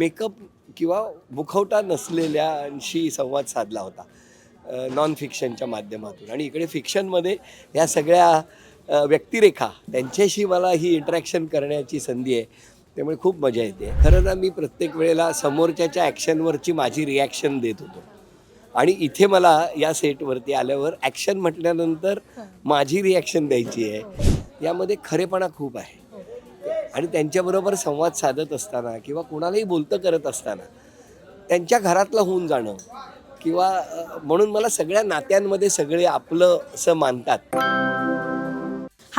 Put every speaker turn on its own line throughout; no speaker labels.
Makeup किंवा मुखवटा नसलेल्यांशी संवाद साधला होता नॉन फिक्शनच्या माध्यमातून. आणि इकडे फिक्शनमध्ये या सगळ्या व्यक्तिरेखा त्यांच्याशी मला ही इंटरॅक्शन करण्याची संधी आहे त्यामुळे खूप मजा येते. खरं तर मी प्रत्येक वेळेला समोरच्याच्या ॲक्शनवरची माझी रिॲक्शन देत होतो. आणि इथे मला या सेटवरती आल्यावर ॲक्शन म्हटल्यानंतर माझी रिॲक्शन द्यायची आहे. यामध्ये खरेपणा खूप आहे. आणि त्यांच्याबरोबर संवाद साधत असताना किंवा कोणालाही बोलतं करत असताना त्यांच्या घरातलं होऊन जाणं किंवा म्हणून मला सगळ्या नात्यांमध्ये सगळे आपलं असं मानतात.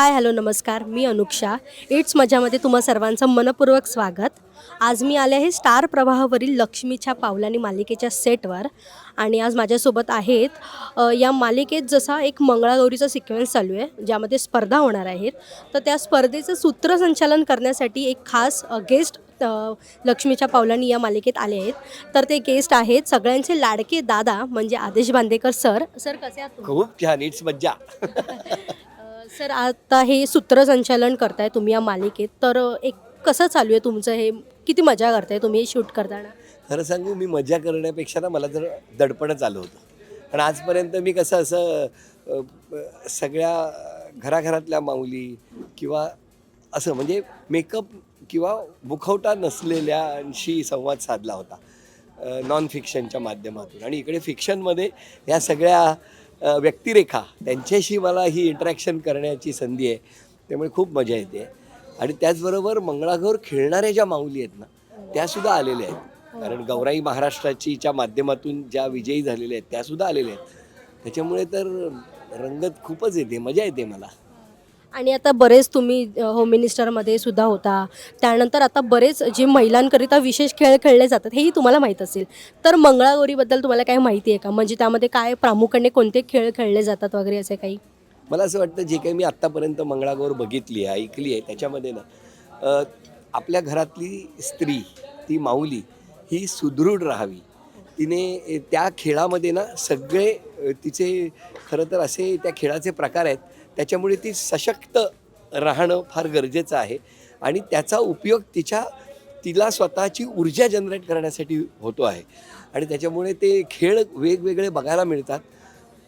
हाय हॅलो नमस्कार. मी अनुक्षा. इट्स मजामध्ये तुम्हा सर्वांचं मनपूर्वक स्वागत. आज मी आले आहे स्टार प्रवाहावरील लक्ष्मीच्या पावलांनी मालिकेच्या सेटवर आणि आज माझ्यासोबत आहेत या मालिकेत जसा एक मंगळागौरीचा सिक्वेन्स चालू आहे ज्यामध्ये स्पर्धा होणार आहेत तर त्या स्पर्धेचं सूत्रसंचालन करण्यासाठी एक खास गेस्ट लक्ष्मीच्या पावलांनी या मालिकेत आले आहेत. तर ते गेस्ट आहेत सगळ्यांचे लाडके दादा म्हणजे आदेश बांदेकर सर. सर कसे आहात?
खूप छान. इट्स मज्जा.
सर आता हे सूत्रसंचालन करताय तुम्ही या मालिकेत. तर एक कसं चालू आहे तुमचं हे? किती मजा करताय तुम्ही हे शूट करताना?
खरं सांगू मी मजा करण्यापेक्षा ना मला जर दडपणच आलं होतं. पण आजपर्यंत मी कसं असं अ, ब- सगळ्या घराघरातल्या माऊली किंवा असं म्हणजे मेकअप किंवा मुखवटा नसलेल्यांशी संवाद साधला होता नॉन फिक्शनच्या माध्यमातून. आणि इकडे फिक्शनमध्ये या सगळ्या व्यक्तिरेखा त्यांच्याशी मला ही इंटरॅक्शन करण्याची संधी आहे त्यामुळे खूप मजा येते. आणि त्याचबरोबर मंगळागौर खेळणाऱ्या ज्या माऊली आहेत ना त्यासुद्धा आलेल्या आहेत. कारण गौराई महाराष्ट्राचीच्या माध्यमातून ज्या विजयी झालेल्या आहेत त्यासुद्धा आलेल्या आहेत. त्याच्यामुळे तर रंगत खूपच येते मजा येते मला.
आणि आता बरेच तुम्ही होम मिनिस्टरमध्ये सुद्धा होता. त्यानंतर आता बरेच जे महिलांकरिता विशेष खेळ खेळले जातात हेही तुम्हाला माहीत असेल. तर मंगळागौरीबद्दल तुम्हाला काय माहिती आहे का? म्हणजे त्यामध्ये काय प्रामुख्याने कोणते खेळ खेळले जातात वगैरे असे काही?
मला असं वाटतं जे काही मी आत्तापर्यंत मंगळागौर बघितली आहे ऐकली आहे त्याच्यामध्ये ना आपल्या घरातली स्त्री ती माऊली ही सुदृढ राहावी. तिने त्या खेळामध्ये ना सगळे तिचे खरं तर असे त्या खेळाचे प्रकार आहेत त्याच्यामुळे ती सशक्त राहणं फार गरजेचं आहे. आणि त्याचा उपयोग तिच्या तिला स्वतःची ऊर्जा जनरेट करण्यासाठी होतो आहे. आणि त्याच्यामुळे ते खेळ वेगवेगळे बघायला मिळतात.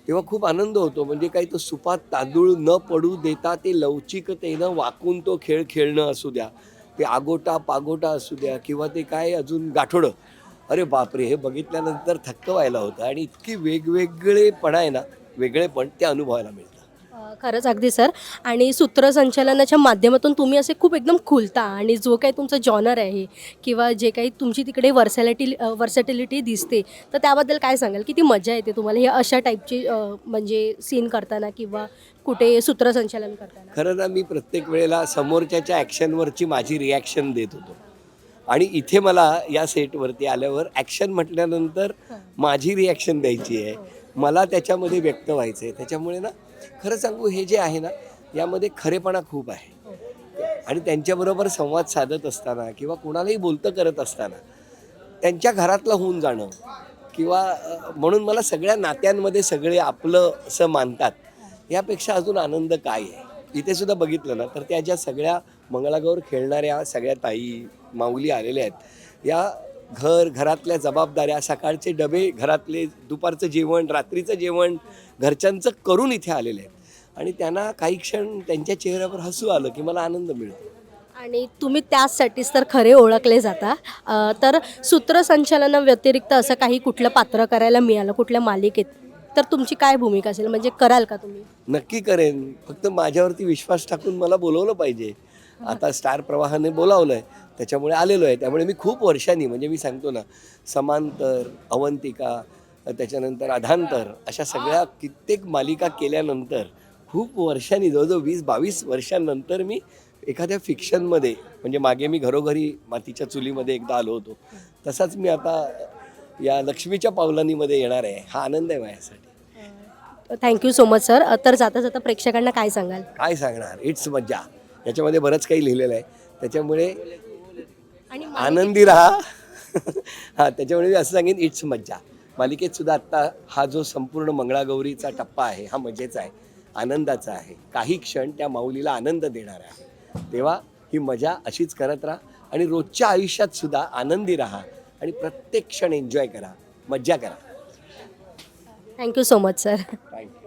तेव्हा खूप आनंद होतो. म्हणजे काही तो सुपात तांदूळ न पडू देता ते लवचिकतेनं वाकून तो खेळ खेळणं असू द्या ते आगोटा पागोटा असू द्या किंवा ते काय अजून गाठोडं. अरे बापरे! हे बघितल्यानंतर थक्क व्हायला होतं. आणि इतकी वेगवेगळेपणा आहे ना वेगळेपण ते अनुभवायला मिळतं
खरंच अगदी सर. आणि सूत्रसंचालनाच्या माध्यमातून तुम्ही असे खूप एकदम खुलता आणि जो काही तुमचं जॉनर आहे किंवा जे काही तुमची तिकडे वर्सॅलिटी वर्सॅटिलिटी दिसते तर त्याबद्दल काय सांगाल? किती मजा येते तुम्हाला हे अशा टाईपची म्हणजे सीन करताना किंवा कुठे सूत्रसंचालन करताना?
खरं ना मी प्रत्येक वेळेला समोरच्याच्या ॲक्शनवरची माझी रिॲक्शन देत होतो. आणि इथे मला या सेटवरती आल्यावर ॲक्शन म्हटल्यानंतर माझी रिॲक्शन द्यायची आहे. मला त्याच्यामध्ये व्यक्त व्हायचं आहे त्याच्यामुळे ना खरं सांगू हे जे आहे ना यामध्ये खरेपणा खूप आहे. आणि त्यांच्याबरोबर संवाद साधत असताना किंवा कोणालाही बोलतं करत असताना त्यांच्या घरातलं होऊन जाणं किंवा म्हणून मला सगळ्या नात्यांमध्ये सगळे आपलं असं मानतात यापेक्षा अजून आनंद काय आहे? इथे सुद्धा बघितलं ना तर त्या ज्या सगळ्या मंगळागौर खेळणाऱ्या सगळ्या ताई माऊली आलेल्या आहेत या घर घरातल्या जबाबदाऱ्या सकाळचे डबे घरातले दुपारचं जेवण रात्रीचं जेवण घरच्यांचं करून इथे आलेले आहेत. आणि त्यांना काही क्षण त्यांच्या चेहऱ्यावर हसू आलं की मला आनंद मिळतो.
आणि तुम्ही त्याचसाठीच तर खरे ओळखले जाता. अ, तर सूत्रसंचालना व्यतिरिक्त असं काही कुठलं पात्र करायला मिळालं कुठल्या मालिकेत? तर तुमची काय भूमिका असेल? म्हणजे कराल का तुम्ही?
नक्की करेन. फक्त माझ्यावरती विश्वास टाकून मला बोलवलं पाहिजे. आता स्टार प्रवाहाने बोलावलं आहे त्याच्यामुळे आलेलो आहे. त्यामुळे मी खूप वर्षांनी म्हणजे मी सांगतो ना समांतर अवंतिका त्याच्यानंतर अधांतर अशा सगळ्या कित्येक मालिका केल्यानंतर खूप वर्षांनी जवळजवळ वीस बावीस वर्षांनंतर मी एखाद्या फिक्शनमध्ये म्हणजे मागे मी घरोघरी मातीच्या चुलीमध्ये एकदा आलो होतो. तसाच मी आता या लक्ष्मीच्या पावलांनीमध्ये येणार आहे. हा आनंद आहे माझ्यासाठी.
Thank you so much sir. तर जाता जाता प्रेक्षकांना काय सांगाल?
काय सांगणार? इट्स मज्जा. याच्यामध्ये बरंच काही लिहिलेलं आहे. त्याच्यामुळे आनंदी राहा. हां त्याच्यामुळे मी असं सांगेन इट्स मज्जा. मालिकेत सुद्धा आत्ता हा जो संपूर्ण मंगळागौरीचा टप्पा आहे हा मजेचा आहे आनंदाचा आहे. काही क्षण त्या माऊलीला आनंद देणारा आहे. तेव्हा ही मजा अशीच करत राहा आणि रोजच्या आयुष्यात सुद्धा आनंदी राहा आणि प्रत्येक क्षण एन्जॉय करा मज्जा करा.
Thank you so much sir
thank you